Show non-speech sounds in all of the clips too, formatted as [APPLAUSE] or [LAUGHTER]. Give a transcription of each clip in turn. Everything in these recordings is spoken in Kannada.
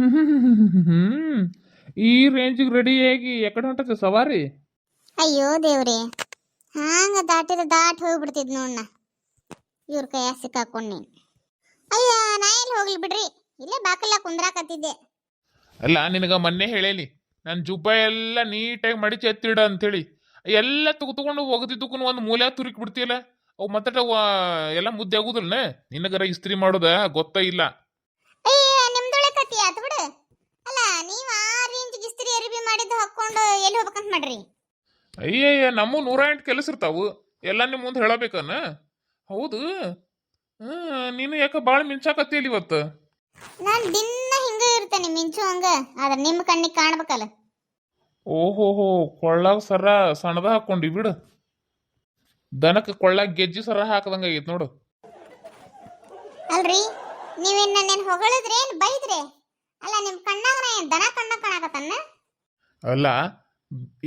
[LAUGHS] ಈ ರೇಂಜಿಗೆ ರೆಡಿ ಆಗಿ ಎಕಡೆ ಹೊಂಟತೆ ಸವಾರಿ? ಅಯ್ಯೋ ದೇವ್ರಿ ಹಾಂಗ ದಾಟಿದ ದಾಟ್ ಹೋಗ್ಬಿಡ್ತಿದ್ ನೋಡ್ನ ಇವ್ರ ಕೈಯಾಗ ಸಿಕ್ಕಾಕೊಂಡ್ ನೀನ್. ಅಯ್ಯ ನಾ ಎಲ್ಲಿ ಹೋಗ್ಲಿ ಬಿಡ್ರಿ? ಇಲ್ಲೇ ಬಾಕಲ್ಲ ಕುಂದ್ರಾಕತ್ತಿದ್ದೆ. ಅಲ್ಲ ನಿನಗೆ ಮೊನ್ನೆ ಹೇಳೇಲಿ ನನ್ನ ಜುಬ್ಬ ಎಲ್ಲ ನೀಟಾಗಿ ಮಡಿಚಿ ಎತ್ತಿಡ ಅಂತೇಳಿ ಎಲ್ಲ ತಗೊಂಡು ಒಗದಿದ್ದಕ್ಕೂ ಒಂದು ಮೂಲೆ ತುರುಕಿ ಬಿಡ್ತೀಯಲ್ಲ? ಅವು ಮತ್ತೆ ಎಲ್ಲ ಮುದ್ದೆ ಆಗುದಿಲ್ಲ ನಿನಗರ ಇಸ್ತ್ರಿ ಮಾಡೋದ ಗೊತ್ತ ಇಲ್ಲ ಅಯ್ಯ ನಿಮ್ದೊಳೆ ಕತಿ ಆತು ಬಿಡು ಅಲ್ಲ ನೀವ್ ಆ ರೇಂಜಿಗೆ ಇಸ್ತ್ರಿ ಅರಿಬಿ ಮಾಡಿದ್ದು ಹಾಕೊಂಡು ಎಲ್ಲಿ ಹೋಗ್ಬೇಕಂತ ಮಾಡ್ರಿ? ಅಯ್ಯಯ್ಯ ನಮ್ಮ ನೂರ ಎಂಟು ಕೆಲಸ ಇರ್ತಾವು. ಎಲ್ಲ ನಿಮ್ಮ ಮುಂದೆ ಹೇಳಬೇಕನ? ಹೌದು. ಹ್ಮ್, ನೀನು ಯಾಕ ಭಾಳ ಮಿಂಚಾಕತ್ತೀಯಲ್ಲ ಇವತ್ತು? ನಾನು ದಿನ ಹಿಂಗ ಇರ್ತೇನೆ ಮಿಂಚು ಹಂಗ. ಆದ್ರೆ ನಿಮ್ ಕಣ್ಣಿಗೆ ಕಾಣ್ಬೇಕಲ್ಲ. ಓಹೋಹೋ ಕೊಳ್ಳಾಗ ಸರ ಸಣ್ಣದ ಹಾಕೊಂಡಿ ಬಿಡು. ದನಕ್ಕೆ ಕೊಳ್ಳಾಗ ಗೆಜ್ಜಿ ಸರ ಹಾಕದಂಗ ಆಗೈತೆ ನೋಡು. ಅಲ್ರಿ ನೀವೇನ್ ನನ್ನ ಹೊಗಳಿದ್ರೆ ಏನ್ ಬೈದ್ರೆ? ಅಲ್ಲ ನಿಮ್ ಕಣ್ಣಾಗ ನಾ ಏನ್ ದನ ಕಣ್ಣ ಕಾಣಕತ್ತನ್ನ? ಅಲ್ಲ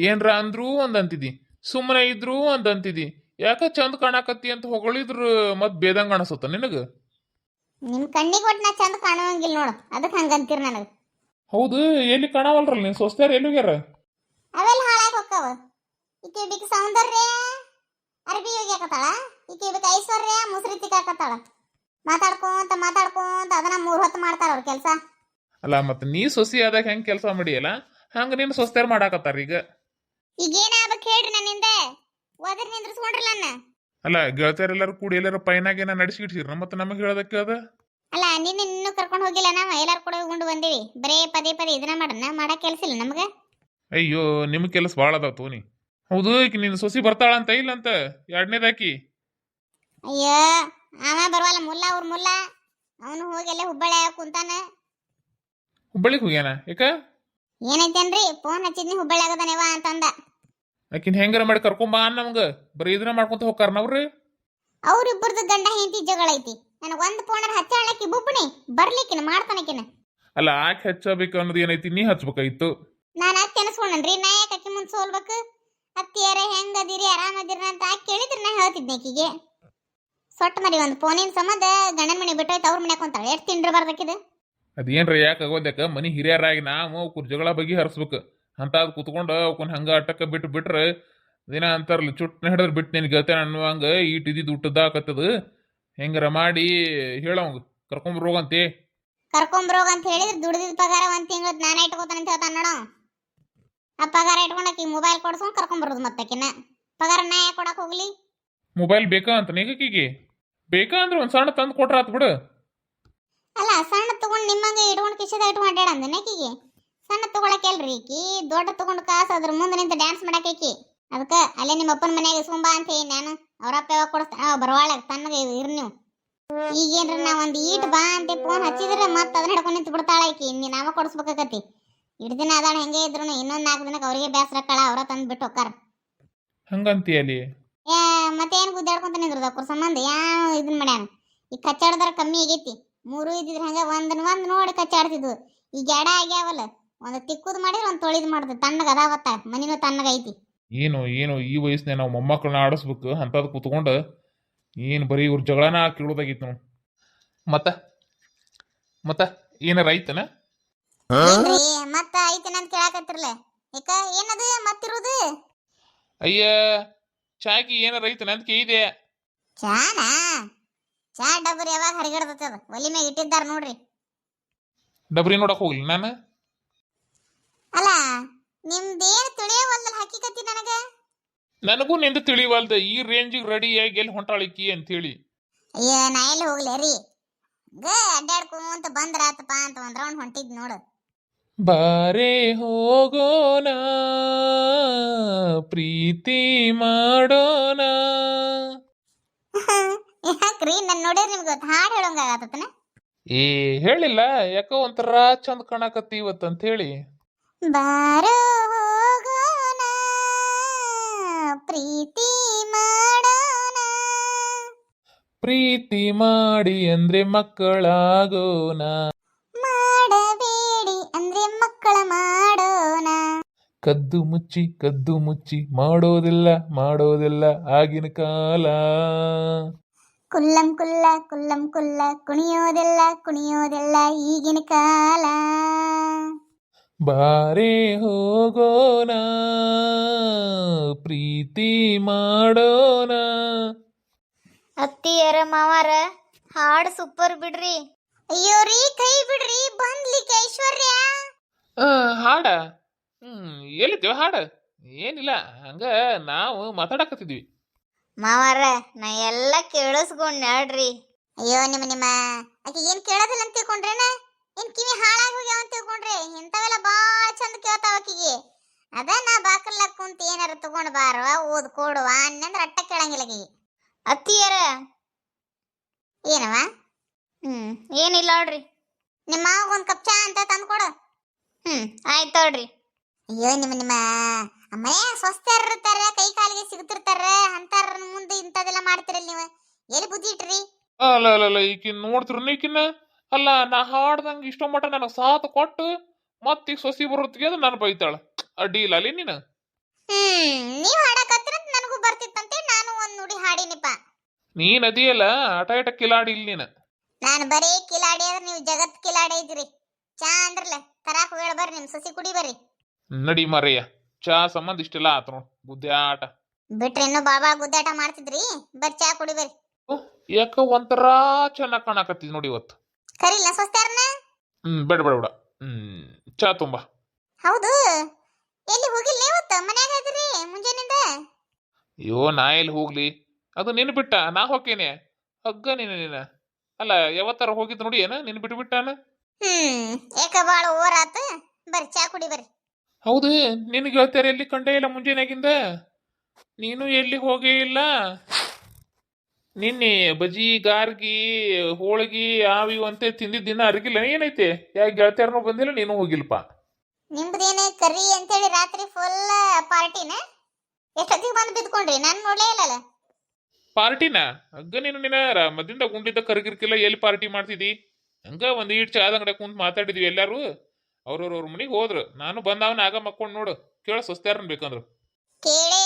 ಏನ್ರ ಅಂದ್ರೂ ಒಂದಂತಿದಿ ಸುಮ್ಮನೆ ಇದ್ರು ಒಂದಂತಿದಿ ಯಾಕ ಚಂದ ಕಾಣಾಕತ್ತಿ ಅಂತ ಹೊಗಳಿದ್ರು ಮತ್ ಬೇದಂಗ ಅನಸತ್ತ ನಿನಗ? ನಿಮ್ ಕಣ್ಣಿಗೆ ಒಟ್ಟು ನಾ ಚಂದ ಕಾಣುವಂಗಿಲ್ಲ ನೋಡು ಅದಕ್ಕೆ ಹಂಗಂತೀರ ನನಗೆ. ಹೌದು ಎಲ್ಲಿ ಕಾಣವಲ್ರಲ್ಲ ನೀನ್? ಸ್ವಸ್ತ್ಯಾರ ಎಲ್ಲಿಗ್ಯಾರ ಅವೆಲ್ಲ ಹಾಳಾಗಿ ಹೋಗ್ತಾವ ಈಕೆ ಬಿಕ್ ಸೌಂದರ್ಯ ಅರ್ಬಿ ಒಗ್ಯಾಕತ್ತಾಳ ಈಕೆ ಬಿಕ್ ಐಶ್ವರ್ಯ ಮುಸ್ರಿ ತಿಕ್ಕಾಕತ್ತಾಳ. ಮಾತಾಡ್ಕೊಂತ ಮಾತಾಡ್ಕೊಂತ ಅದನ್ನ ಮೂರ್ ಹೊತ್ತು ಮಾಡ್ತಾರ ಅವ್ರ ಕೆಲಸ. ಅಲ್ಲ ಮತ್ತೆ ನೀ ಸೊಸಿ ಆದಾಗ ಹೆಂಗ್ ಕೆಲಸ ಮಾಡಿಯಲ್ಲ? ಹಂಗ ನೀನು ಸ್ವಸ್ಥರ್ ಮಾಡಾಕತ್ತಾರ ಈಗ. ಈಗ ಈಗೇನಾಗ್ಬೇಕು ಹೇಳ್ರಿ ನನ್ನಿಂದ? ಒದರ್ ನಿಂದ್ರಿಸ್ಕೊಂಡ್ರಲ್ಲ ನನ್ನ ಅಲ್ಲ ಗೆಳತಿಯರೆಲ್ಲರೂ ಕೂಡಿ ಎಲ್ಲಾರು ಪೈನಾಗೇನ ನಡೆಸಿಡ್ಸಿರ ಮತ್ತೆ ನಮಗೆ ಹೇಳೋದಕ್ಕೆ ಅದ? ಅಲ್ಲ ನಿನ್ನೆ ನಿನ್ನ ಕರ್ಕೊಂಡು ಹೋಗಿಲ್ಲ ನಾವು? ಎಲ್ಲಾರು ಕೂಡ ಹೋಗ್ಕೊಂಡು ಬಂದೀವಿ. ಬರೇ ಪದೇ ಪದೇ ಇದನ್ನ ಮಾಡನ್ನ ಮಾಡಕ್ ಕೆಲಸ ಇಲ್ಲ ನಮಗೆ? ಅಯ್ಯೋ ನಿಮ್ಮ ಕೆಲಸ ಭಾಳ ಅದಾವ ತೋನಿ. ಹೌದು ಈಗ ನಿನ್ನ ಸೊಸಿ ಬರ್ತಾಳಂತ ಇಲ್ಲಂತ? ಎರಡನೇದಾಕಿ ಅಯ್ಯೋ ಅವ ಬರವಲ್ಲ ಮುಲ್ಲ ಅವ್ರ ಮುಲ್ಲ. ಅವನು ಹೋಗಿ ಅಲ್ಲೇ ಹುಬ್ಬಳ್ಳಿ ಕುಂತಾನ. ಹುಬ್ಬಳ್ಳಿಗೆ ಹೋಗ್ಯಾನ? ಯಾಕ? ಏನೈತೇನ್ರಿ? ಫೋನ್ ಹಚ್ಚಿದ್ನಿ ಹುಬ್ಬಳ್ಳಿ ಆಗದನೇವ ಅಂತಂದ. ಆಕಿನ ಹೆಂಗಾರ ಮಾಡಿ ಕರ್ಕೊಂಬಾ ಬಾ ನಮ್ಗ. ಬರೀ ಇದನ್ನ ಮಾಡ್ಕೊಂತ ಹೋಗ್ತಾರ ನವ್ರಿ ಅವ್ರಿಬ್ಬರದ ಗಂಡ ಹೆಂಡತಿ ಜಗಳ ಐತಿ. ನನಗೆ ಒಂದು ಫೋನರ್ ಹಚ್ಚಾಳಕ್ಕೆ ಬುಬ್ಬಣಿ ಬರ್ಲಿಕ್ಕಿನ ಮಾಡ್ತಾನಕಿನ ಅಲ್ಲ ಆಕೆ ಹಚ್ಚಬೇಕು ಅನ್ನೋದು ಏನೈತಿ? ನೀ ಹಚ್ಬೇಕಾಗಿತ್ತು. ನಾನು ಅತ್ತೆ ಅನ್ಸ್ಕೊಂಡ್ರಿ ನಾ ಯಾಕೆ ಅಕ್ಕಿ ಮುಂದೆ ಸೋಲ್ಬೇಕು? ಅತ್ತಿಯರ ಹೆಂಗದಿರಿ ಆರಾಮದಿರಿ ಅಂತ ಆಕೆ ಕೇಳಿದ್ರೆ ನಾ ಹೇಳ್ತಿದ್ನೆ ಆಕಿಗೆ. ಸೊಟ್ಟ ಮರಿ ಒಂದು ಫೋನಿನ ಸಂಬಂಧ ಗಂಡನ ಮನೆ ಬಿಟ್ಟೋಯ್ತು ಅವ್ರ ಮನೆ ಕುಂತಾಳೆ. ಎಷ್ಟು ತಿಂಡ್ರು ಬರ್ಬೇಕಿದು? ಅದೇನ್ರ ಯಾಕೆ ಆಗೋದ್ಯಾಕ? ಮನಿ ಹಿರಿಯರಾಗಿ ನಾವು ಅವ್ರ ಜಗಳ ಬಗ್ಗೆ ಹರಿಸ್ಬೇಕು. ಅಂತ ಅದು ಕುತ್ಕೊಂಡು ಅವ್ಕನ್ ಹಂಗ ಅಟ್ಟಕ್ಕ ಬಿಟ್ಟು ಬಿಟ್ರೆ ದಿನ ಅಂತಾರಲ್ಲ ಚುಟ್ನ ಹಿಡಿದ್ರೆ ಬಿಟ್ಟು ನಿನ್ ಗೆಳತನ ಅನ್ನುವಂಗ ಈಟ್ ಇದ್ದಿದ್ದು ಊಟದಾಕತ್ತದ ಹೆಂಗಾರ ಮಾಡಿ ಹೇಳವಂಗ ಕರ್ಕೊಂಬರೋಗಂತೆ ಕರ್ಕೊಂಬರೋಗ ಅಂತ. ಹೇಳಿದ್ರೆ ದುಡ್ದಿದ್ ಪಗಾರ ಒಂದ್ ತಿಂಗಳದ್ ನಾನು ಇಟ್ಕೋತಾನೆ ಅಂತ ಹೇಳ್ತಾನ ನೋಡ ಆ ಪಗಾರ ಇಟ್ಕೊಂಡಕ್ಕೆ ಆಕಿ ಮೊಬೈಲ್ ಕೊಡ್ಸ್ಕೊಂಡು ಕರ್ಕೊಂಬರೋದು ಮತ್ತಕಿನ ಪಗಾರ ನಾ ಯಾಕೆ ಕೊಡಕ್ ಹೋಗ್ಲಿ. ಮೊಬೈಲ್ ಬೇಕಾ ಅಂತ ನೀಗಕ್ಕೆ ಬೇಕಾ ಅಂದ್ರೆ ಒಂದ್ ಸಣ್ಣ ತಂದು ಕೊಟ್ರ ಆತ್ ಬಿಡು. ಅಲ್ಲ ಸಣ್ಣ ತಗೊಂಡ್ ನಿಮ್ಮಂಗ ಇಟ್ಕೊಂಡು ಕಿಶದ ಇಟ್ಕೊಂಡು ಅಡ್ಡಾಡ ಅಂದನೆ ಆಕಿಗೆ? ಸಣ್ಣ ಈಕಿ ದೊಡ್ಡ ತಗೊಂಡ್ ಕಾಸು ಅದ್ರ ಮುಂದೆ ನಿಂತ ಡ್ಯಾನ್ಸ್ ಮಾಡಕ್ಕೆ ಆಕಿ. ಅದಕ್ಕ ಅಲ್ಲೇ ನಿಮ್ಮ ಅಪ್ಪನ ಮನ್ಯಾಗ ಇಸ್ಕೊಂಬಾ ಅಂತ ಹೇಳಿ ನಾನು ಅವ್ರ ಅಪ್ಪ ಯಾವಾಗ ಕೊಡಿಸ್ತಾನ ಬರವಾಳ ತನ್ನಗೆ ಇರ್ ನೀವು. ಈಗೇನ್ರ ನಾ ಒಂದ್ ಈಟ್ ಬಾ ಅಂತ ಫೋನ್ ಹಚ್ಚಿದ್ರೆ ಮತ್ತೆ ಅದನ್ನ ಹಿಡ್ಕೊಂಡು ನಿಂತು ಬಿಡ್ತಾಳೆ ಆಕಿ. ನೀ ನಾವ ಕೊಡಿಸ್ಬೇಕಾಕತಿ. ಇಡ್ ದಿನ ಅದಾಳ ಹೆಂಗೆ ಇದ್ರು ಇನ್ನೊಂದ್ ನಾಲ್ಕು ದಿನಕ್ಕೆ ಅವ್ರಿಗೆ ಬೇಸರ ಕಳ ಅವ್ರ ತಂದು ಬಿಟ್ಟು ಹೋಕಾರ ಹಂಗಂತೀಯಲಿ ಏ ಮತ್ತೇನ್ ಗುದ್ದಾಡ್ಕೊಂತ ನಿಂದ್ರದ ಅವ್ರ ಸಂಬಂಧ? ಯಾವ ಇದನ್ನ ಮಾಡ್ಯಾನ? ಈ ಕಚ್ಚಾಡ್ದಾರ ಕಮ್ಮಿ ಆಗೈತಿ. ಮೂರು ಇದ್ದಿದ್ರೆ ಹಂಗ ಒಂದನ್ ಒಂದ್ ನೋಡಿ ಕಚ್ಚಾಡ್ತಿದ್ವು. ಈಗ ಎಡ ಆಗ್ಯಾವಲ್ಲ ಒಂದ್ ತಿಕ್ಕುದ್ ಮಾಡಿದ್ರೆ ಒಂದ್ ತೊಳಿದ್ ಮಾಡ್ದು ತಣ್ಣಗ ಅದಾವತ್ತ ಮನಿನೂ ತಣ್ಣಗ ಐತಿ. ಏನು ಏನು ಈ ವಯಸ್ಸಿನ ನಾವು ಮೊಮ್ಮಕ್ಕಳನ್ನ ಆಡಿಸ್ಬೇಕು ಅಂತದ್ ಕುತ್ಕೊಂಡು ಏನು ಬರೀ ಇವ್ರ ಜಗಳನ ಕೇಳೋದಾಗಿತ್ತು ನಾವು ಮತ್ತ ಮತ್ತ ಏನಾರ ಐತನ? ಏನ್ರಿ ಮತ್ತ ಐತಿನ ಅಂತ ಕೇಳಾಕತ್ತಿರ್ಲ? ಏಕ ಏನದು ಮತ್ತಿರುದು? ಅಯ್ಯ ಚಾಕಿ ಏನಾರ ಐತನ ಅಂತ ಕೇಳಿದೆ. ಚಾನಾ? ಚಾ ಡಬ್ರಿ ಯಾವಾಗ ಹರಿಗಡ್ದತ್ತದ ಒಲಿ ಮ್ಯಾಗ ಇಟ್ಟಿದ್ದಾರೆ ನೋಡ್ರಿ. ಡಬ್ರಿ ನೋಡಕ್ ಹೋಗ್ಲಿ ನಾನು? ಅಲ್ಲ ನಿಮ್ದೇನ್ ತಿಳಿಯವಲ್ದಲ್ಲ ಹಕ್ಕಿಕತ್ತಿ ನನಗ? ನನಗೂ ನಿಂದು ತಿಳಿವಲ್ದ ಈ ರೇಂಜಿಗೆ ಆಗಿ ಎಲ್ಲಿ ಹೊಂಟಾಳಿಕಿ ಅಂತೇಳಿ. ಅಯ್ಯ ನಾ ಎಲ್ಲಿ ಹೋಗ್ಲೇ ರೀ? ಗ ಅಡ್ಡಾಡ್ಕೊಂತ ಬಂದ್ರಾತಪ್ಪ ಅಂತ ಒಂದ್ ರೌಂಡ್ ಹೊಂಟಿದ್ ನೋಡು. ಬಾರೆ ಹೋಗೋಣ ಪ್ರೀತಿ ಮಾಡೋಣ. [LAUGHS] ಯಾಕ್ರಿ ನನ್ ನೋಡಿದ್ರೆ ನಿಮ್ಗೆ ಗೊತ್ತು ಹಾಡು ಹೇಳೋಂಗಾಗತ್ತನ ಏ ಹೇಳಿಲ್ಲ ಯಾಕೋ ಒಂಥರ ಚಂದ ಕಾಣಕತ್ತಿ ಇವತ್ತು ಅಂತ ಹೇಳಿ ಬಾರೋ ಹೋಗೋಣ ಪ್ರೀತಿ ಮಾಡೋಣ. ಪ್ರೀತಿ ಮಾಡಿ ಅಂದ್ರೆ ಮಕ್ಕಳಾಗೋಣ. ಮಾಡಬೇಡಿ ಅಂದ್ರೆ ಮಕ್ಕಳ ಮಾಡೋಣ. ಕದ್ದು ಮುಚ್ಚಿ ಕದ್ದು ಮುಚ್ಚಿ ಮಾಡೋದಿಲ್ಲ ಮಾಡೋದಿಲ್ಲ ಆಗಿನ ಕಾಲ. ಕುಲ್ಲಂ ಕುಲ್ಲ ಕುಲ್ಲಂ ಕುಲ್ಲ ಕುಣಿಯೋದೆಲ್ಲ ಕುಣಿಯೋದೆಲ್ಲ ಈಗಿನ ಕಾಲ. ಬಾರೆ ಹೋಗೋಣ ಪ್ರೀತಿ ಮಾಡೋಣ. ಅತ್ತಿಯರ ಮಾವಾರ ಹಾಡ್ ಸೂಪರ್ ಬಿಡ್ರಿ. ಅಯ್ಯೋ ರೀ ಕೈ ಬಿಡ್ರಿ ಬಂದ್ಲಿಕ್ಕೆ ಐಶ್ವರ್ಯ. ಆ, ಹಾಡ. ಹ್ಮ್ ಎಲ್ಲಿದ್ದೇವ ಹಾಡ? ಏನಿಲ್ಲ ಹಂಗ ನಾವು ಮಾತಾಡಕತ್ತಿದ್ವಿ. ಮಾವಾರ ನಾ ಎಲ್ಲ ಕೇಳಿಸ್ಕೊಂಡ್ ನೋಡ್ರಿ ಅಯ್ಯೋ ನಿಮ್ಮ ನಿಮ್ಮ. ಆಕೆ ಏನ್ ಕೇಳೋದಿಲ್ಲ ಅಂತ ತಿಳ್ಕೊಂಡ್ರೇನ? ಏನ್ ಕಿವಿ ಹಾಳಾಗಿ ಹೋಗ್ಯಾವ ಅಂತ ತಿಳ್ಕೊಂಡ್ರೆ? ಇಂಥವೆಲ್ಲ ಭಾಳ ಚಂದ ಕೇಳ್ತಾವ ಆಕಿಗೆ. ಅದ ನಾ ಬಾಕಲ್ಲ ಕುಂತ ಏನಾರ ತಗೊಂಡ್ ಬಾರವ ಓದ್ ಕೊಡುವ ಅನ್ನಂದ್ರ ಅಟ್ಟ ಕೇಳಂಗಿಲ್ಲ ಆಕಿಗೆ. ಅತ್ತಿಯರ. ಏನವ ಹ್ಮ್ ಏನಿಲ್ಲ ನೋಡ್ರಿ. ನಿಮ್ಮ ಒಂದ್ ಕಪ್ ಚಾ ಅಂತ ತಂದು ಕೊಡು. ಹ್ಮ್ ಆಯ್ತು ನೋಡ್ರಿ ಅಯ್ಯೋ ನಿಮ್ಮ ನಿಮ್ಮ. ಅಮ್ಮ ಸ್ವಸ್ಥ ಇರ್ತಾರೆ ಮಾಡ್ತಿರಲ್ಲ ನೀವು? ಎಲ್ಲಿ ಬುದ್ಧಿ ಇಟ್ರಿ? ಅಲ್ಲ ಅಲ್ಲ ಅಲ್ಲ ಈಕಿನ್ ನೋಡ್ತಿರು ಈಕಿನ್ನ? ಅಲ್ಲ ನಾ ಹಾಡ್ದಂಗ ಇಷ್ಟೋ ಮಟ್ಟ ನನಗೆ ಸಾಥ್ ಕೊಟ್ಟು ಮತ್ತೀಗ ಸೊಸಿ ಬರೋತ್ತಿಗೆ ಅದು ನಾನು ಬೈತಾಳ. ಅಡ್ಡಿ ಇಲ್ಲ ಅಲ್ಲಿ ನೀನು? ಹ್ಮ್ ನೀವ್ ಹಾಡಕತ್ತಿರಂತ ನನಗೂ ಬರ್ತಿತ್ತಂತೆ ನಾನು ಒಂದ್ ನುಡಿ ಹಾಡಿನಿಪ್ಪ. ನೀನ್ ಅದಿಯಲ್ಲ ಆಟ ಆಟ ಕಿಲಾಡಿ ಇಲ್ಲಿ ನೀನು. ನಾನು ಬರೀ ಕಿಲಾಡಿ ಆದ್ರೆ ನೀವು ಜಗತ್ ಕಿಲಾಡಿ ಇದ್ರಿ ಚಾ ಅಂದ್ರಲ್ಲ ತರಾಕ್ ಹೇಳ ಬರ್ರಿ ನಿಮ್ ಸಸಿ ಕುಡಿ ಬರ್ರಿ. ನಡಿ ಮರಯ್ಯ ಚಾ ಸಂಬಂಧ ಇಷ್ಟೆಲ್ಲ ಆತ ನೋಡ್ ಬುದ್ಧಿ ಆಟ. ಬಿಟ್ರೆ ಇನ್ನು ಬಾಬಾ ಗುದ್ದಾಟ ಮಾಡ್ತಿದ್ರಿ? ಬರ್ ಚಾ ಕುಡಿ ಬರ್ರಿ. ಯಾಕ ಒಂಥರ ಚೆನ್ನಾಗ್ ಕಾಣಕತ್ತಿದ್ ನೋಡಿ ಇವತ್ತು. ಕರಿಲ್ಲ ಸ್ವಸ್ತಾರನ ಹ್ಮ್ ಬೇಡ ಬೇಡ ಬೇಡ. ಹ್ಮ್ ಚಾ ತುಂಬಾ. ಹೌದು. ಎಲ್ಲಿ ಹೋಗಿಲ್ಲ ಇವತ್ತು? ಮನ್ಯಾಗ ಇದ್ರಿ ಮುಂಜಾನಿಂದ ಅಯ್ಯೋ ನಾ ಎಲ್ಲಿ ಹೋಗ್ಲಿ? ಅದು ನಿನ್ ಬಿಟ್ಟ ನಾ ಹೋಗ್ತೇನೆ ಹಗ್ಗ ನೀನು ನೀನ. ಅಲ್ಲ ಯಾವತ್ತಾರ ಹೋಗಿದ್ ನೋಡಿ ಏನ? ನಿನ್ ಬಿಟ್ಟು ಬಿಟ್ಟಾನ? ಹ್ಮ್ ಏಕ ಬಾಳ ಓರಾತ ಬರ್ರಿ ಚಾ ಕುಡಿ ಬರ್ರಿ. ಹೌದು ನಿನ್ ಗೆಳ್ತಾರೆ ಎಲ್ಲಿ ಕಂಡೇ ಇಲ್ಲ ಮುಂಜಾನೆಗಿಂದ? ನೀನು ಎಲ್ಲಿ ಹೋಗೇ ಇಲ್ಲ? ನಿನ್ನೆ ಬಜಿ ಗಾರ್ಗಿ ಹೋಳಿಗೆ ಆವಿ ಅಂತ ತಿಂದಿದ್ದ ದಿನ ಅರಗಿಲ್ಲ. ಏನೈತೆ? ಯಾಕೆ ಗೆಳತಿಯರ್ನು ಬಂದಿಲ್ಲ ನೀನು ಹೋಗಿಲ್ಪ ನಿಮ್ದೇನೇ ಕರಿ ಅಂತೇಳಿ ರಾತ್ರಿ ಫುಲ್ ಪಾರ್ಟಿನ? ಎಷ್ಟೊತ್ತಿಗೆ ಬಂದು ಬಿದ್ಕೊಂಡ್ರಿ ನಾನು ನೋಡಲೇ ಇಲ್ಲಲ್ಲ. ಪಾರ್ಟಿನ? ಹಗ್ಗ ನೀನು ನಿನ್ನ ರ- ಮದ್ದಿಂದ ಗುಂಡಿದ್ದ ಕರಗಿರ್ಕಿಲ್ಲ ಎಲ್ಲಿ ಪಾರ್ಟಿ ಮಾಡ್ತಿದ್ದಿ? ಹಂಗ ಒಂದು ಈಟ್ ಚಾದ ಅಂಗಡಿ ಕುಂತು ಮಾತಾಡಿದ್ವಿ ಎಲ್ಲಾರು. ಅವ್ರವ್ರವ್ರ ಮನೆಗೆ ಹೋದ್ರು. ನಾನು ಬಂದವನ ಆಗ ಮಕ್ಕೊಂಡು ನೋಡು. ಕೇಳ ಸುಸ್ತಾರನ್ ಬೇಕಂದ್ರು. ಕೇಳಿ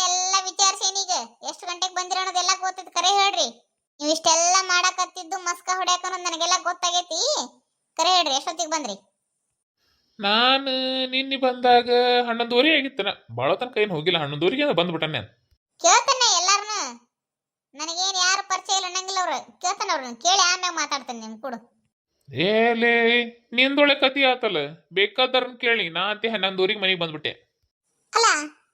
ಎಷ್ಟು ಗಂಟೆಗೆ ಬಂದಿರ ಅನ್ನೋದೆಲ್ಲ ಗೊತ್ತಿದ್ ಕರೆ ಹೇಳ್ರಿ. ನೀವು ಇಷ್ಟೆಲ್ಲ ಮಾಡಕತ್ತಿದ್ದು ಮಸ್ಕ ಹೊಡ್ಯಾಕ ನನಗೆಲ್ಲ ಗೊತ್ತಾಗೈತಿ. ಕರೆ ಹೇಳ್ರಿ ಎಷ್ಟೊತ್ತಿಗೆ ಬಂದ್ರಿ? ನಾನು ನಿನ್ನೆ ಬಂದಾಗ ಹನ್ನೊಂದುವರೆ ಆಗಿತ್ತನ ಭಾಳ ತನಕ ಏನು ಹೋಗಿಲ್ಲ ಹನ್ನೊಂದುವರೆಗೆ ಬಂದ್ಬಿಟ್ಟೆ ನಾನು. ಕೇಳ್ತಾನೆ ಎಲ್ಲಾರನು. ನನಗೇನು ಯಾರು ಪರಿಚಯ ಇಲ್ಲ ಅನ್ನಂಗಿಲ್ಲ ಅವ್ರು. ಕೇಳ್ತಾನೆ ಅವ್ರನ್ನ. ಕೇಳಿ ಆಮ್ಯಾಗ ಮಾತಾಡ್ತೇನೆ ನಿಮ್ ಕೂಡ. ಏಲೇ ನಿಂದೊಳೆ ಕತಿ ಆತಲ್ಲ. ಬೇಕಾದರ್ನ ಕೇಳಿ. ನಾ ಅಂತ ಹನ್ನೊಂದುವರೆಗೆ ಮನೆಗೆ ಬಂದ್ಬಿಟ್ಟೆ. ಅಲ್ಲ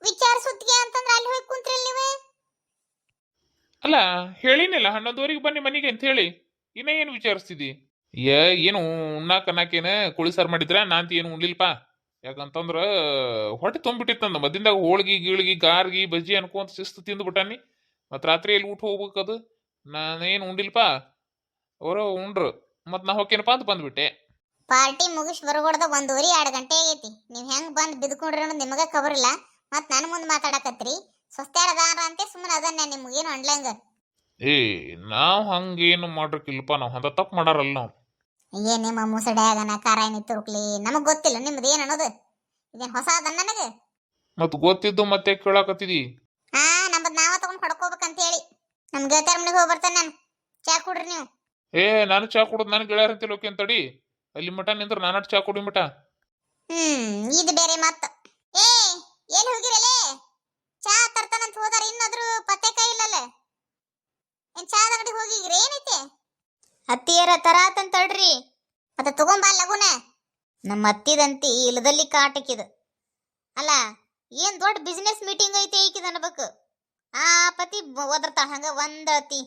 ವಿಚಾರ ಸುತ್ತಿಗೆ ಅಂತಂದ್ರೆ ಅಲ್ಲಿ ಹೋಗಿ ಕುಂತ್ರಿ ನೀವು? ಅಲ್ಲ, ಹೇಳಿನಿಲ್ಲ, ಹನ್ನೊಂದುವರೆಗೆ ಬನ್ನಿ ಮನೆಗೆ ಅಂತ ಹೇಳಿ. ಇನ್ನ ಏನು ವಿಚಾರಿಸ್ತಿದ್ದಿ? ಏ, ಏನು ಉಣ್ಣಾಕ ಅನ್ನಕೇನ ಕುಳಿ ಸಾರು ಮಾಡಿದ್ರ? ನಾಂತ ಏನು ಉಣ್ಲಿಲ್ಪ? ಯಾಕಂತಂದ್ರ ಹೊಟ್ಟೆ ತುಂಬಿಟ್ಟಿತ್ತಂದ ಮದ್ದಿಂದಾಗ ಹೋಳ್ಗಿ, ಗೀಳ್ಗಿ, ಗಾರ್ಗಿ, ಬಜ್ಜಿ ಅನ್ಕೊಂತ ಶಿಸ್ತು ತಿಂದ್ಬಿಟ್ಟಾನಿ ಮತ್ ರಾತ್ರಿ ಎಲ್ಲಿ ಊಟ ಹೋಗ್ಬೇಕದು ನಾನೇನು ಉಂಡಿಲ್ಪ ಅವರು ಉಂಡ್ರು. ಮತ್ ನಾ ಹೋಕೇನಪ್ಪ ಅಂತ ಬಂದ್ಬಿಟ್ಟೆ. ಪಾರ್ಟಿ ಮುಗಿಸ್ ಬರಗೊಡ್ದ ಒಂದೂವರೆ ಎರಡು ಗಂಟೆ ಆಗೈತಿ. ನೀವು ಹೆಂಗ್ ಬಂದ್ ಬಿದ್ಕೊಂಡ್ರಿ ಅನ್ನೋದು ನಿಮಗೆ ಖಬರ್ ಇಲ್ಲ. ಮತ್ ನನ್ನ ಮುಂದೆ ಮಾತಾಡಕತ್ರಿ. ಸ್ವಸ್ತ್ಯಾರ ಅಂತ ಸುಮ್ಮನೆ ಅದನ್ನ ನಿಮ್ಗೇನು ಅನ್ಲಂಗ. ಏ ನಾವ್ ಹಂಗೇನು ಮಾಡ್ರಕ್ಕಿಲ್ಪ ನಾವ್ ಅಂತ ತಪ್ಪು ಮಾಡಾರಲ್ಲ ನಾವು. ಏ ನಿಮ್ಮ ಮುಸಡ್ಯಾಗನ ಕಾರಾಯನಿ ತುರುಕ್ಲಿ ನಮಗ್ ಗೊತ್ತಿಲ್ಲ ನಿಮ್ದು ಏನ್ ಅನ್ನೋದು? ಇದೇನ್ ಹೊಸ ಅದನ್ನ ನನಗೆ? ಮತ್ ಗೊತ್ತಿದ್ದು ಮತ್ತೆ ಕೇಳಾಕತ್ತಿದಿ? ಹಾ ನಮ್ಮದ್ ನಾವ ತಗೊಂಡ್ ಹೊಡ್ಕೋಬೇಕಂತ ಹೇಳಿ. ನಮ್ ಗೆಳತಿಯರ ಮನೆಗೆ ಹೋಗಿ ಬರ್ತೇನೆ ನಾನು. ಚಾ ಕುಡ್ರಿ ನೀವು. ಏ ನಾನು ಚಾ ಕುಡುದ್ ನನ್ ಗೆಳೆಯರ ಅಂತ ಲೋಕಿ ಅಂತಡಿ. ಅಲ್ಲಿ ಮಠ ನಿಂದ್ರ ನಾನಾಟ್ ಚಾ ಕುಡಿ ಮಠ. ಹ್ಮ್ ಇದು ಬೇರೆ ಮತ್ತ ಏ ಏನ್ ಹೋಗಿರಲೇ ಚಾ ತರ್ತಾನಂತ ಹೋದಾರ ಇನ್ನಾದ್ರೂ ಪತ್ತೆ ಕೈ ಇಲ್ಲಲ್ಲ ಏನ್ ಚಾದ ಅಂಗಡಿ ಹೋಗಿಗ್ರಿ ಏನೈತೆ? ಅತ್ತಿಯರ ತರಾತಂತ ತಡ್ರಿ. ಮತ್ತೆ ತಗೊಂಬಾ ಲಗುನ. ನಮ್ಮ ಅತ್ತಿದಂತಿ ಇಲ್ಲದಲ್ಲಿ ಕಾಟಕ್ಕಿದು ಅಲ್ಲ ಏನ್ ದೊಡ್ಡ ಬಿಸ್ನೆಸ್ ಮೀಟಿಂಗ್ ಐತೆ ಈಕಿದ ಅನ್ಬೇಕು. ಆ ಪತಿ ಓದರ್ತಾಳ ಹಂಗ ಒಂದ ಅತಿ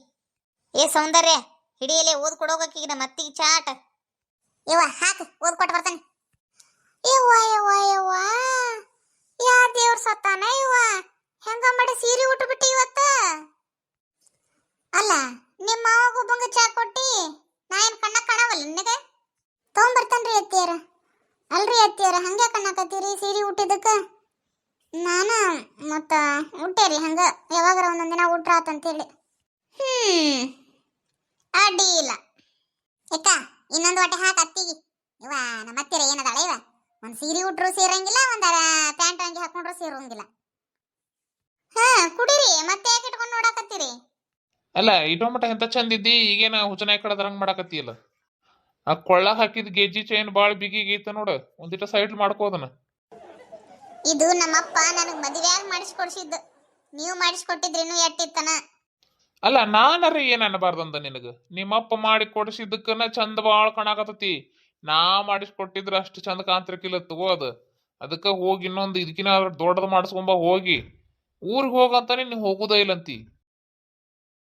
ಏ ಸೌಂದರ್ಯ ಹಿಡಿಯಲೇ ಓದ್ ಕೊಡೋಗಕ್ಕೀಗ ನಮ್ಮ ಅತ್ತಿಗೆ ಚಾಟ. ಇವ ಹಾಕು ಓದ್ ಕೊಟ್ಟು ಬರ್ತಾನೆ. ಯವ್ವ ಯವ್ವ ಯವ್ವ ಯಾ ದೇವ್ರ ಸತ್ತಾನ ಇವ ಹೆಂಗ ಮಾಡಿ ಸೀರೆ ಉಟ್ಟು ಬಿಟ್ಟಿ ಇವತ್ತ? ಅಲ್ಲ ನಿಮ್ಮ ಮಾವಾಗ ಒಬ್ಬಂಗ ಚಾ ಕೊಟ್ಟಿ ನಾ ಏನ್ ಕಣ್ಣ ಕಾಣವಲ್ಲ ನಿನಗೆ? ತಗೊಂಬರ್ತಾನ್ರಿ ಅತ್ತಿಯರ. ಅಲ್ರಿ ಅತ್ತಿಯರ, ಹಂಗೆ ಕಣ್ಣಾಕತ್ತೀರಿ ಸೀರೆ ಉಟ್ಟಿದ್ದಕ್ಕ? ನಾನ ಮತ್ತ ಊಟೇರಿ ಹಂಗ, ಯಾವಾಗಾರ ಒಂದೊಂದ್ ದಿನ ಉಟ್ರ ಆತಂತೇಳಿ. ಹ್ಮ್ ಅಡ್ಡಿ ಇಲ್ಲ. ಯಾಕ ಇನ್ನೊಂದು ಹೊಟ್ಟೆ ಹಾಕ ಅತ್ತಿಗೆ. ಇವ ನಮ್ಮ ಹತ್ತಿರ ಏನದಾಳ ಇವ? ಒಂದ್ ಸೀರೆ ಉಟ್ರು ಸೇರಂಗಿಲ್ಲ, ಒಂದ್ ಪ್ಯಾಂಟ್ ಅಂಗಿ ಹಾಕೊಂಡ್ರು ಸೇರಂಗಿಲ್ಲ. ಹಾ, ಕುಡಿರಿ, ಮತ್ತೆ ಯಾಕೆ ಇಟ್ಕೊಂಡು ನೋಡಾಕತ್ತೀರಿ? ಅಲ್ಲ ಇಟೋ ಮಟ್ಟ ಎಂತ ಚಂದ ಇದ್ದಿ? ಈಗೇನ ಹುಚ್ಚನಾಯಿ ಕಡದ್ರಂಗ್ ಮಾಡಾಕತ್ತಿಯಲ್ಲ? ಆ ಕೊಳ್ಳ ಹಾಕಿದ ಗೆಜ್ಜಿ ಚೈನ್ ಬಾಳ್ ಬಿಗಿಗೈತ ನೋಡ ಒಂದಿಟ ಸೈಡ್ ಮಾಡ್ಕೋದನ ಇದು ನಮ್ಮಪ್ಪ ನನಗೆ ಮದುವೆಯಾಗ ಮಾಡಿಸ್ಕೊಡ್ಸಿದ್ದ. ನೀವು ಮಾಡಿಸ್ಕೊಟ್ಟಿದ್ರಿ ಇನ್ನು ಎಟ್ಟಿತ್ತನ? ಅಲ್ಲ ನಾನರ ಏನ್ ಅನ್ಬಾರ್ದಂದ ನಿನಗ? ನಿಮ್ಮಪ್ಪ ಮಾಡಿ ಕೊಡಿಸಿದ್ದಕ್ಕನ ಚಂದ ಬಾಳ್ ಕಾಣಾಕತ್ತತಿ ನಾ ಮಾಡಿಸ್ಕೊಟ್ಟಿದ್ರ ಅಷ್ಟು ಚಂದ ಕಾಂತಿರ್ಕಿಲ್ಲ ತಗೋ ಅದ. ಅದಕ್ಕ ಹೋಗಿ ಇನ್ನೊಂದು ಇದಕ್ಕಿನ ದೊಡ್ಡದು ಮಾಡಿಸ್ಕೊಂಬ ಹೋಗಿ. ಊರಿಗೆ ಹೋಗಂತಾನೆ ನೀ ಹೋಗುದ ಇಲ್ಲಂತಿ.